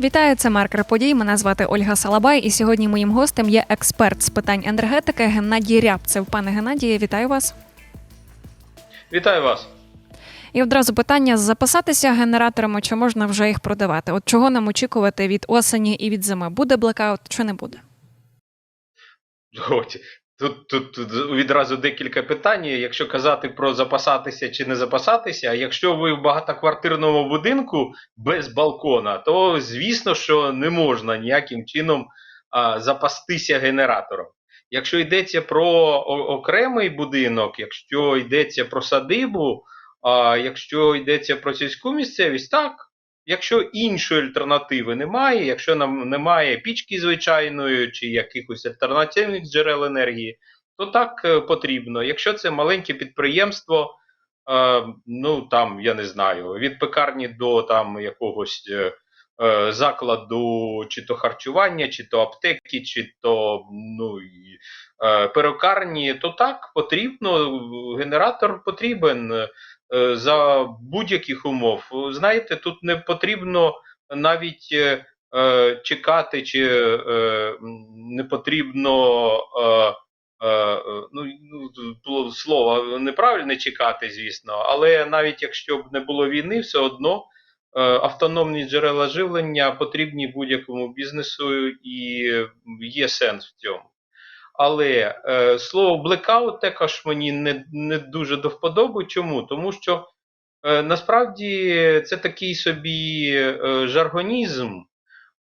Вітаю, це маркер подій. Мене звати Ольга Салабай, і сьогодні моїм гостем є експерт з питань енергетики Геннадій Рябцев. Пане Геннадіє, вітаю вас. Вітаю вас. І одразу питання: запасатися генераторами, чи можна вже їх продавати? От чого нам очікувати від осені і від зими? Буде блекаут чи не буде? Тут, тут, відразу декілька питань. Якщо казати про запасатися чи не запасатися, якщо ви в багатоквартирному будинку без балкона, то звісно, що не можна ніяким чином а, запастися генератором. Якщо йдеться про окремий будинок, якщо йдеться про садибу, а якщо йдеться про сільську місцевість, так. Якщо іншої альтернативи немає, якщо нам немає пічки звичайної чи якихось альтернативних джерел енергії, то так е, потрібно. Якщо це маленьке підприємство, е, ну там я не знаю, від пекарні до там якогось е, закладу, чи то харчування, чи то аптеки, чи то ну, перукарні, то так потрібно. Генератор потрібен. Е, за будь-яких умов. Знаєте, тут не потрібно навіть е, е, чекати, чи не потрібно. Ну, ну, слово неправильне чекати, звісно, але навіть якщо б не було війни, все одно автономні джерела живлення потрібні будь-якому бізнесу і є сенс в цьому. Але е, слово блекаут також мені не, не дуже до вподоби. Чому? Тому що е, насправді це такий собі е, жаргонізм.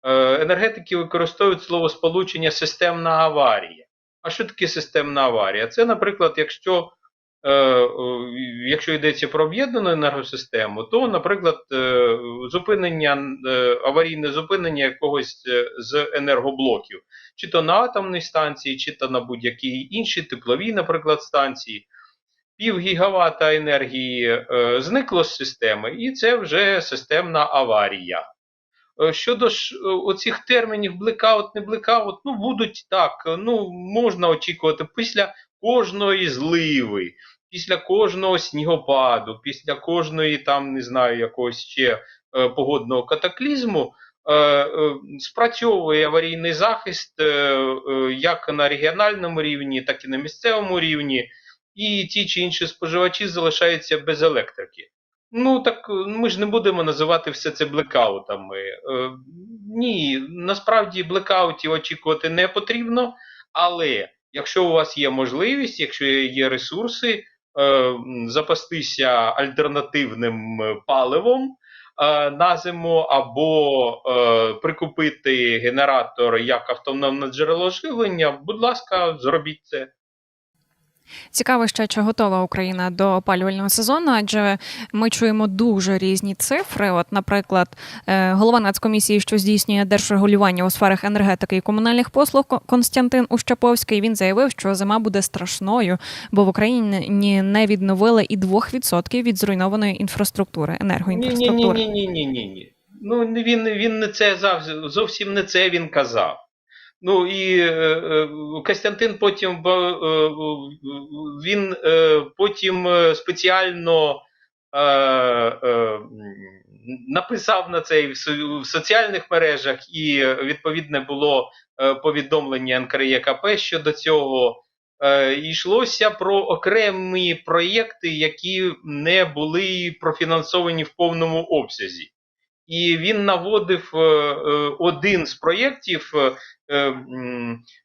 Е, енергетики використовують слово сполучення системна аварія. А що таке системна аварія? Це, наприклад, якщо якщо йдеться про об'єднану енергосистему, то, наприклад, е, зупинення, е, аварійне зупинення якогось е, з енергоблоків, чи то на атомній станції, чи то на будь-якій іншій тепловій, наприклад, станції, пів гігавата енергії е, зникло з системи, і це вже системна аварія. Е, Щодо ж е, оцих термінів блекаут, не блекаут, ну будуть так, е, ну можна очікувати після кожної зливи, після кожного снігопаду, після кожної там, не знаю, якогось ще е, погодного катаклізму. е, е, Спрацьовує аварійний захист е, е, як на регіональному рівні, так і на місцевому рівні, і ті чи інші споживачі залишаються без електрики. Ну так е, ми ж не будемо називати все це блекаутами. Е, ні, насправді блекаутів очікувати не потрібно, але якщо у вас є можливість, якщо є ресурси, е, запастися альтернативним е, паливом е, на зиму або прикупити генератор як автономне джерело живлення, будь ласка, зробіть це. Цікаво ще, чи готова Україна до опалювального сезону, адже ми чуємо дуже різні цифри. От, наприклад, е, голова Нацкомісії, що здійснює держрегулювання у сферах енергетики і комунальних послуг Константин Ущаповський. Він заявив, що зима буде страшною, бо в Україні не відновили і 2% від зруйнованої інфраструктури, Ні, ні, ні, ні, ні, ні, ні, ні. Ну він він не це зовсім не це він казав. Ну і е, е, Костянтин потім е, він потім спеціально написав на це в соціальних мережах, і відповідне було повідомлення НКРЄКП щодо цього. Йшлося про окремі проєкти, які не були профінансовані в повному обсязі. І він наводив е, е, один з проєктів е,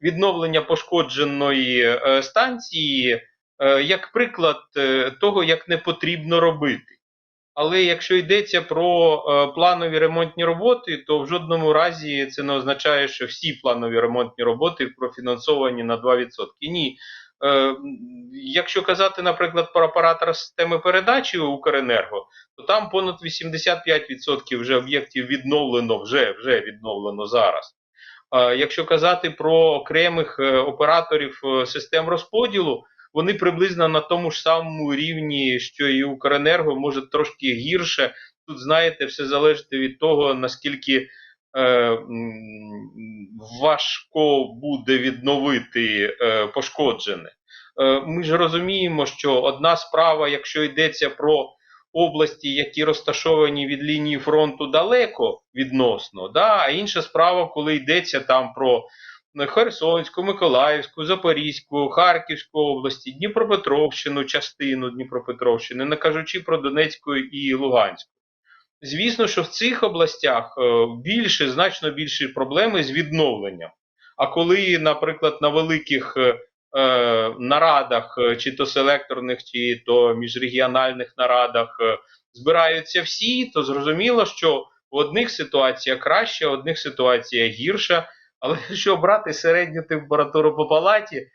відновлення пошкодженої станції як приклад того, як не потрібно робити. Але якщо йдеться про планові ремонтні роботи, то в жодному разі це не означає, що всі планові ремонтні роботи профінансовані на 2%. Ні. Е, якщо казати, наприклад, про оператора системи передачі Укренерго, то там понад 85% вже об'єктів відновлено, вже, вже відновлено зараз. Якщо казати про окремих е, операторів е, систем розподілу, вони приблизно на тому ж самому рівні, що і Укренерго, може трошки гірше. Тут, знаєте, все залежить від того, наскільки важко буде відновити е, пошкоджене. Е, ми ж розуміємо, що одна справа, якщо йдеться про області, які розташовані від лінії фронту далеко відносно. Да? А інша справа, коли йдеться там про Херсонську, Миколаївську, Запорізьку, Харківську області, Дніпропетровщину, частину Дніпропетровщини, не кажучи про Донецьку і Луганську. Звісно, що в цих областях е, більше, значно більші проблеми з відновленням. А коли, наприклад, на великих е, е, нарадах, чи то селекторних, чи то міжрегіональних нарадах збираються всі, то зрозуміло, що в одних ситуаціях краще, в одних ситуаціях гірше. Але якщо брати середню температуру по палаті,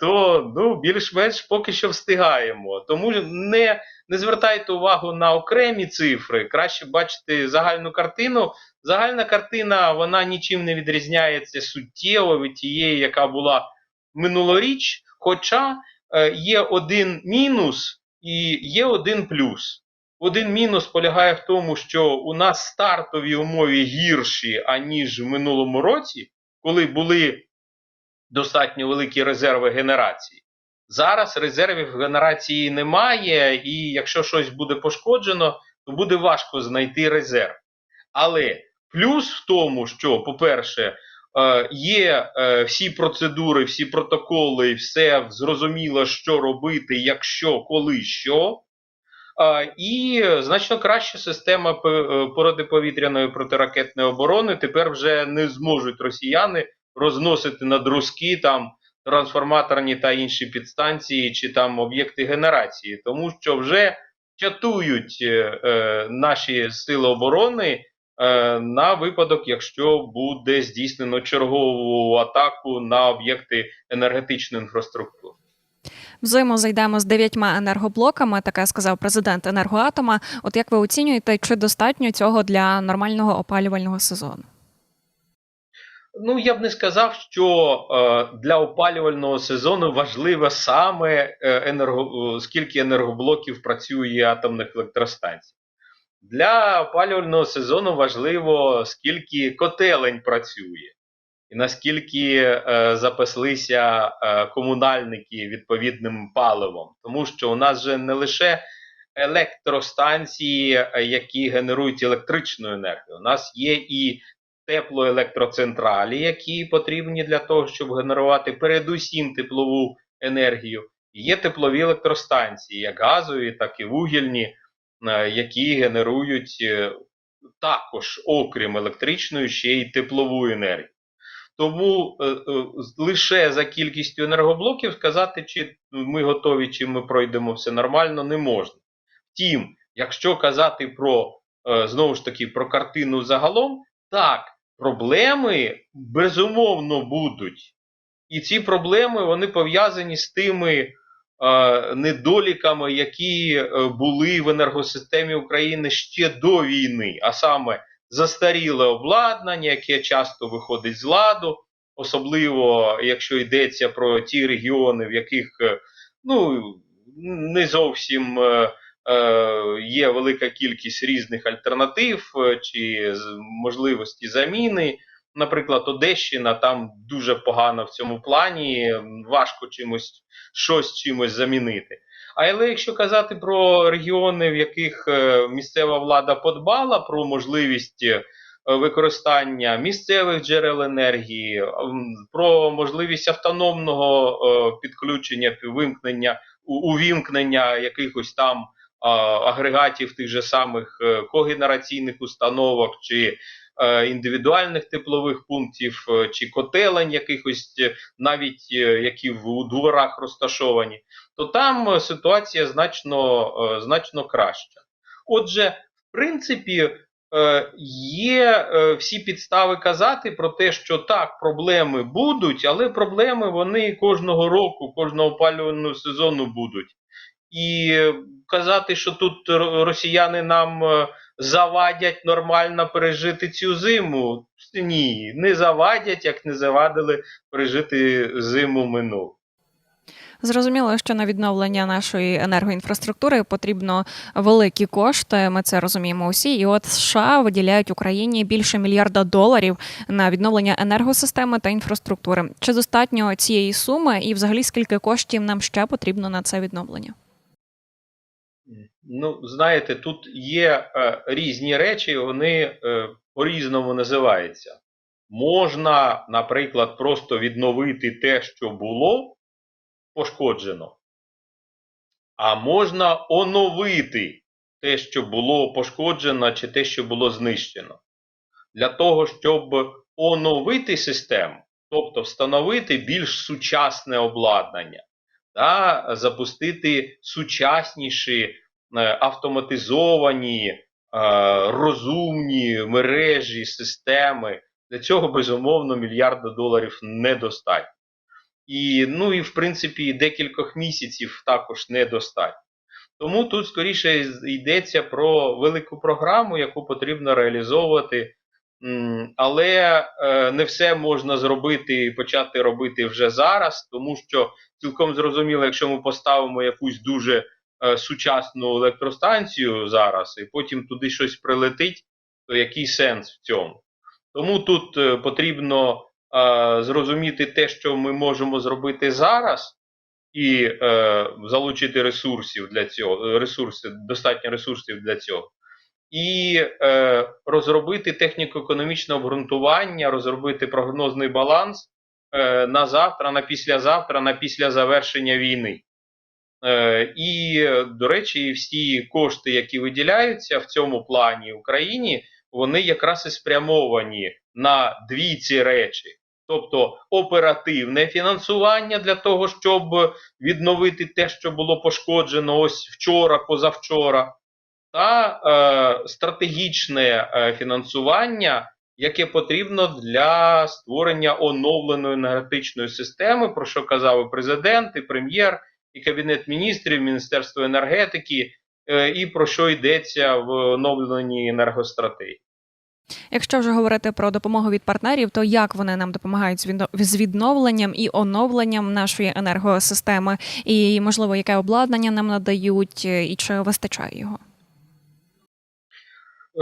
то ну, більш-менш поки що встигаємо. Тому не, не звертайте увагу на окремі цифри, краще бачити загальну картину. Загальна картина вона нічим не відрізняється суттєво від тієї, яка була минулоріч. Хоча е, є один мінус і є один плюс. Один мінус полягає в тому, що у нас стартові умови гірші, аніж в минулому році, коли були достатньо великі резерви генерації. Зараз резервів генерації немає, і якщо щось буде пошкоджено, то буде важко знайти резерв. Але плюс в тому, що, по-перше, е, є е, всі процедури, всі протоколи, все зрозуміло, що робити, якщо, коли, що. Е, І значно краща система п- е, протиповітряної протиракетної оборони тепер вже не зможуть росіяни розносити на друзки там трансформаторні та інші підстанції чи там об'єкти генерації, тому що вже чатують е, е, наші сили оборони е, на випадок, якщо буде здійснено чергову атаку на об'єкти енергетичної інфраструктури. Взаємозайдемо з дев'ятьма енергоблоками, таке сказав президент енергоатома. От як ви оцінюєте, чи достатньо цього для нормального опалювального сезону? Ну, я б не сказав, що е, для опалювального сезону важливо саме е, енерго, е, скільки енергоблоків працює атомних електростанцій. Для опалювального сезону важливо, скільки котелень працює, і наскільки запаслися комунальники відповідним паливом. Тому що у нас же не лише електростанції, які генерують електричну енергію, у нас є і теплоелектроцентралі, які потрібні для того, щоб генерувати передусім теплову енергію. Є теплові електростанції, як газові, так і вугільні, е, які генерують е, також, окрім електричної, ще й теплову енергію. Тому е, лише за кількістю енергоблоків сказати, чи ми готові, чи ми пройдемо все нормально, не можна. Втім, якщо казати про знову ж таки про картину загалом, так, проблеми безумовно будуть. І ці проблеми вони пов'язані з тими е, недоліками, які е, були в енергосистемі України ще до війни, а саме застаріле обладнання, яке часто виходить з ладу, особливо якщо йдеться про ті регіони, в яких е, ну, не зовсім е, є велика кількість різних альтернатив е, чи можливості заміни. Наприклад, Одещина там дуже погано в цьому плані, важко чимось щось чимось замінити. Але якщо казати про регіони, в яких е, місцева влада подбала про можливість е, використання місцевих джерел енергії, про можливість автономного е, підключення, вимкнення, увімкнення якихось там агрегатів тих же самих е, когенераційних установок чи е, індивідуальних теплових пунктів, е, чи котелень якихось, навіть які в дворах розташовані, то там ситуація значно, значно краща. Отже, в принципі, є всі підстави казати про те, що так, проблеми будуть, але проблеми вони кожного року, кожного опалювального сезону будуть. І казати, що тут росіяни нам е, завадять нормально пережити цю зиму. Ні, не завадять, як не завадили пережити зиму минулу. Зрозуміло, що на відновлення нашої енергоінфраструктури потрібно великі кошти. Ми це розуміємо усі. І от США виділяють Україні більше мільярда доларів на відновлення енергосистеми та інфраструктури. Чи достатньо цієї суми, і взагалі скільки коштів нам ще потрібно на це відновлення? Ну, знаєте, тут є е, різні речі, вони е, по-різному називаються. Можна, наприклад, просто відновити те, що було пошкоджено, а можна оновити те, що було пошкоджено, чи те, що було знищено. Для того, щоб оновити систему, тобто встановити більш сучасне обладнання, та запустити сучасніші автоматизовані, е, розумні мережі, системи. Для цього, безумовно, мільярда доларів недостатньо. І, ну, і в принципі, декількох місяців також недостатньо. Тому тут скоріше йдеться про велику програму, яку потрібно реалізовувати. Але е, не все можна зробити і почати робити вже зараз, тому що цілком зрозуміло, якщо ми поставимо якусь дуже е, сучасну електростанцію зараз, і потім туди щось прилетить, то який сенс в цьому? Тому тут е, потрібно е, зрозуміти те, що ми можемо зробити зараз, і е, залучити ресурсів для цього, ресурси, достатньо ресурсів для цього. І е, розробити техніко-економічне обґрунтування, розробити прогнозний баланс е, на завтра, на післязавтра, на після завершення війни. Е, і, до речі, всі кошти, які виділяються в цьому плані Україні, вони якраз і спрямовані на дві ці речі. Тобто оперативне фінансування для того, щоб відновити те, що було пошкоджено ось вчора, позавчора, та е, стратегічне е, фінансування, яке потрібно для створення оновленої енергетичної системи, про що казав і президент, і прем'єр, і кабінет міністрів, Міністерство енергетики, е, і про що йдеться в оновленій енергостратегії. Якщо вже говорити про допомогу від партнерів, то як вони нам допомагають з відновленням і оновленням нашої енергосистеми, і можливо, яке обладнання нам надають, е, і чи вистачає його?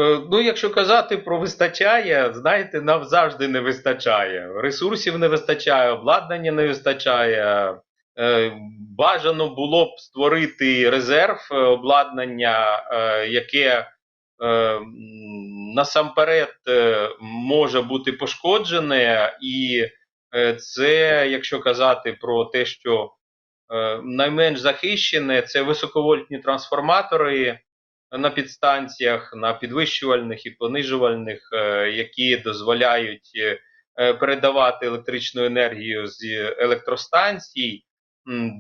Е, Ну, якщо казати про вистачає, знаєте, нам завжди не вистачає. Ресурсів не вистачає, обладнання не вистачає. Е, Бажано було б створити резерв е, обладнання, е, яке насамперед може бути пошкоджене, і це, якщо казати про те, що найменш захищене, це високовольтні трансформатори на підстанціях, на підвищувальних і понижувальних, які дозволяють передавати електричну енергію з електростанцій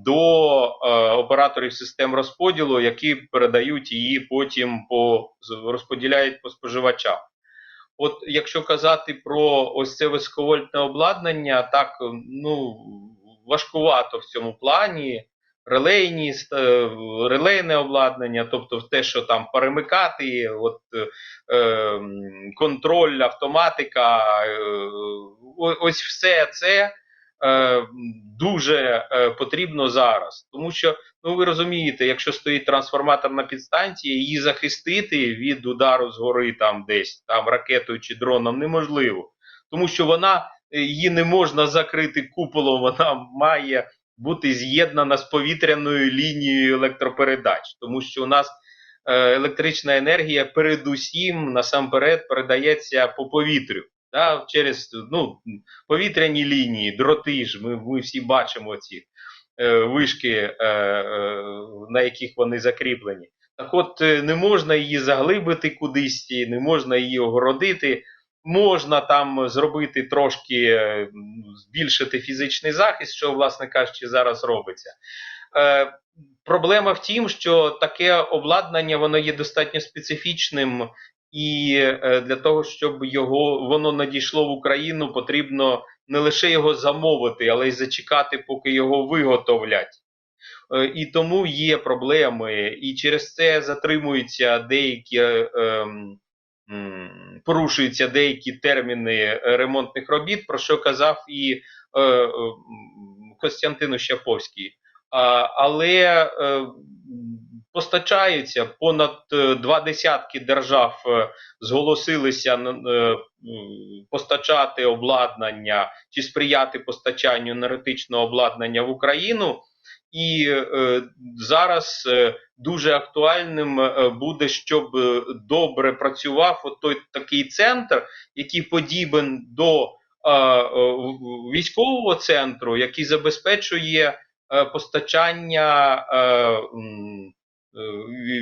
до е, операторів систем розподілу, які передають її потім по розподіляють по споживачам. От якщо казати про ось це високовольтне обладнання, так ну важкувато в цьому плані. Релейні е, релейне обладнання, тобто те, що там перемикати, от е, контроль, автоматика, е, ось все це е, дуже е, потрібно зараз. Тому що, ну ви розумієте, якщо стоїть трансформатор на підстанції, її захистити від удару згори там десь, там ракетою чи дроном неможливо. Тому що вона е, її не можна закрити куполом, вона має бути з'єднана з повітряною лінією електропередач, тому що у нас електрична енергія передусім насамперед передається по повітрю. Да, через ну, повітряні лінії, дроти ж, ми, ми всі бачимо ці е, вишки, е, е, на яких вони закріплені. Так от е, не можна її заглибити кудись, не можна її огородити. Можна там зробити трошки, е, збільшити фізичний захист, що, власне кажучи, зараз робиться. Е, проблема в тім, що таке обладнання воно є достатньо специфічним, і е, для того, щоб його воно надійшло в Україну, потрібно не лише його замовити, але й зачекати, поки його виготовлять. Е, І тому є проблеми, і через це затримуються деякі е, ем, порушуються деякі терміни ремонтних робіт, про що казав і е, е, Костянтин Ущаповський. А, але е, постачаються понад е, два десятки держав е, зголосилися е, постачати обладнання чи сприяти постачанню енергетичного обладнання в Україну. І зараз дуже актуальним буде, щоб добре працював той такий центр, який подібен до військового центру, який забезпечує постачання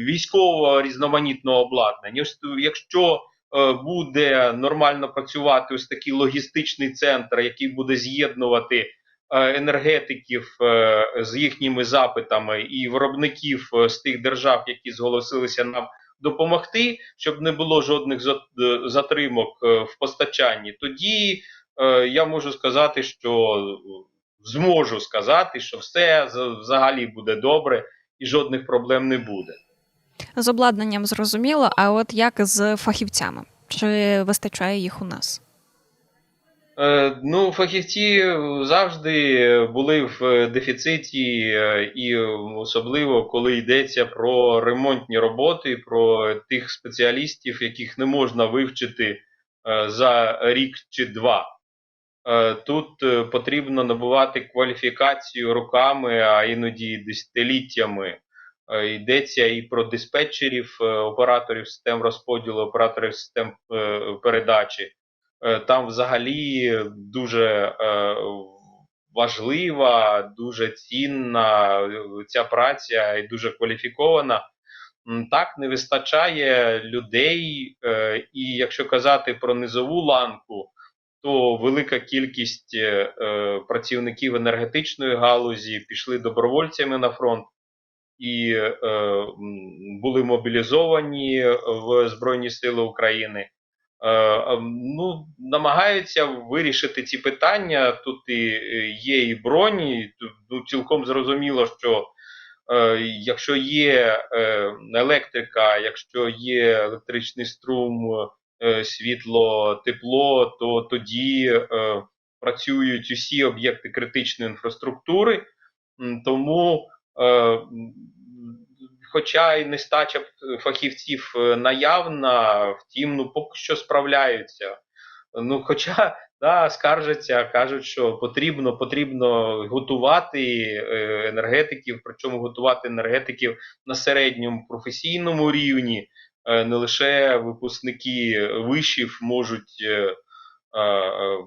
військового різноманітного обладнання. Якщо е, буде нормально працювати ось такий логістичний центр, який буде з'єднувати е, енергетиків е, з їхніми запитами і виробників е, з тих держав, які зголосилися нам допомогти, щоб не було жодних е, затримок е, в постачанні, тоді е, я можу сказати, що зможу сказати, що все за- взагалі буде добре і жодних проблем не буде. З обладнанням зрозуміло, а от як з фахівцями? Чи вистачає їх у нас? Е, ну, фахівці завжди були в дефіциті, е, і особливо коли йдеться про ремонтні роботи, про тих спеціалістів, яких не можна вивчити е, за рік чи два. Е, Тут е, потрібно набувати кваліфікацію роками, а іноді десятиліттями. Е, Йдеться і про диспетчерів, операторів систем розподілу, операторів систем передачі. Там взагалі дуже важлива, дуже цінна ця праця і дуже кваліфікована. Так, не вистачає людей, і якщо казати про низову ланку, то велика кількість е, е, працівників енергетичної галузі пішли добровольцями на фронт і е, були мобілізовані в Збройні Сили України. Е, е, ну, намагаються вирішити ці питання. Тут і є і броні. Ну, цілком зрозуміло, що е, якщо є е, електрика, якщо є електричний струм, світло, тепло, то тоді е, працюють усі об'єкти критичної інфраструктури. Тому, е, хоча й нестача фахівців е, наявна, втім, ну поки що справляються. Ну, хоча да, скаржаться, кажуть, що потрібно, потрібно готувати е, енергетиків, причому готувати енергетиків на середньому професійному рівні. Е, Не лише випускники вишів можуть е, е,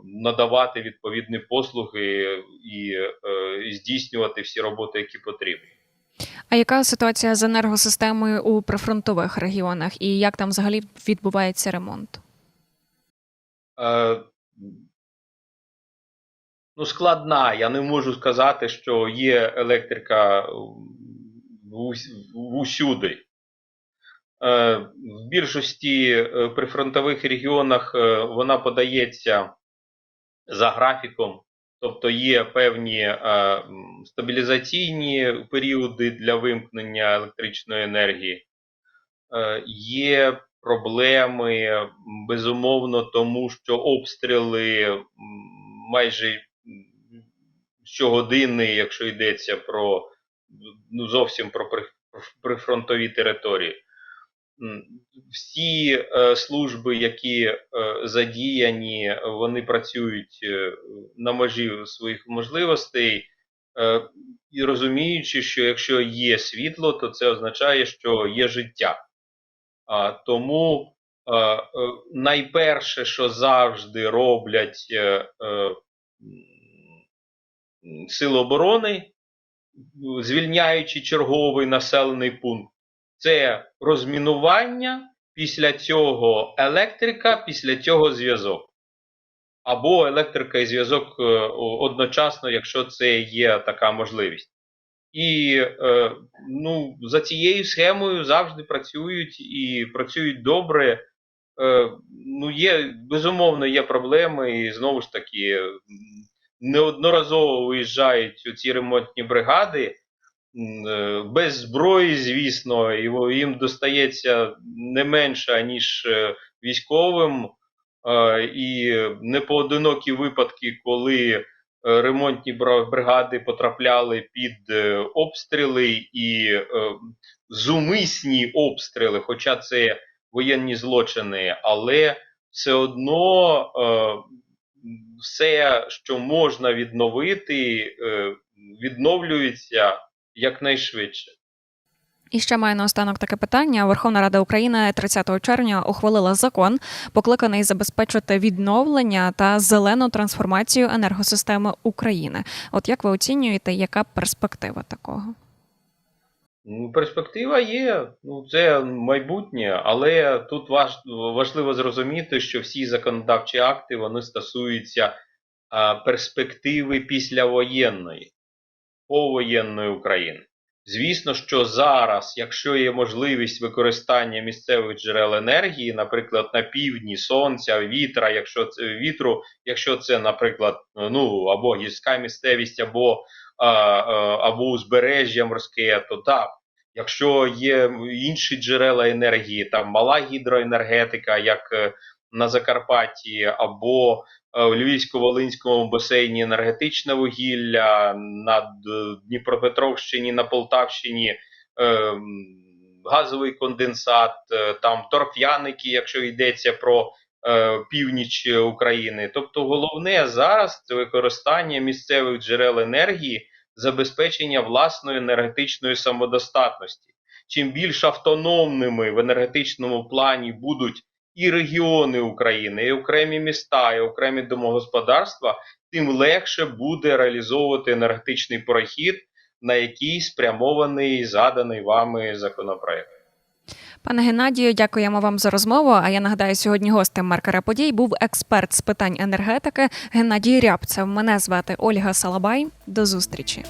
надавати відповідні послуги і здійснювати всі роботи, які потрібні. А яка ситуація з енергосистемою у прифронтових регіонах і як там взагалі відбувається ремонт? Е, ну, складна. Я не можу сказати, що є електрика в усюди. Е, в більшості е, прифронтових регіонах е, вона подається за графіком, тобто є певні стабілізаційні періоди для вимкнення електричної енергії. Є проблеми, безумовно, тому що обстріли майже щогодини, якщо йдеться про ну, зовсім про прифронтові території. Всі е, служби, які е, задіяні, вони працюють е, на межі своїх можливостей, і розуміючи, що якщо є світло, то це означає, що є життя. Тому найперше, що завжди роблять Сили оборони, звільняючи черговий населений пункт, це розмінування, після цього електрика, після цього зв'язок. Або електрика і зв'язок е, одночасно, якщо це є така можливість. І е, ну, за цією схемою завжди працюють і працюють добре. Е, ну, є, безумовно, є проблеми, і знову ж таки, неодноразово виїжджають ці ремонтні бригади без зброї, звісно, і їм достається не менше, ніж е, військовим. Е, І непоодинокі випадки, коли е, ремонтні бригади потрапляли під е, обстріли і е, зумисні обстріли, хоча це воєнні злочини, але все одно е, все, що можна відновити, е, відновлюється якнайшвидше. І ще маю наостанок таке питання. Верховна Рада України 30 червня ухвалила закон, покликаний забезпечити відновлення та зелену трансформацію енергосистеми України. От як ви оцінюєте, яка перспектива такого? Ну, перспектива є, ну це майбутнє, але тут важ, важливо зрозуміти, що всі законодавчі акти вони стосуються перспективи післявоєнної, повоєнної України. Звісно, що зараз, якщо є можливість використання місцевих джерел енергії, наприклад, на півдні сонця, вітра, якщо це вітру, якщо це, наприклад, ну або гірська місцевість, або а, або узбережжя морське, то так. Якщо є інші джерела енергії, там мала гідроенергетика, як е, на Закарпатті, або в Львівсько-Волинському басейні енергетичне вугілля, на Дніпропетровщині, на Полтавщині е, газовий конденсат, е, там торф'яники, якщо йдеться про е, північ України. Тобто головне зараз це використання місцевих джерел енергії, забезпечення власної енергетичної самодостатності. Чим більш автономними в енергетичному плані будуть і регіони України, і окремі міста, і окремі домогосподарства, тим легше буде реалізовувати енергетичний перехід, на який спрямований заданий вами законопроект. Пане Геннадію, дякуємо вам за розмову. А я нагадаю, сьогодні гостем маркера подій був експерт з питань енергетики Геннадій Рябцев. Мене звати Ольга Салабай. До зустрічі.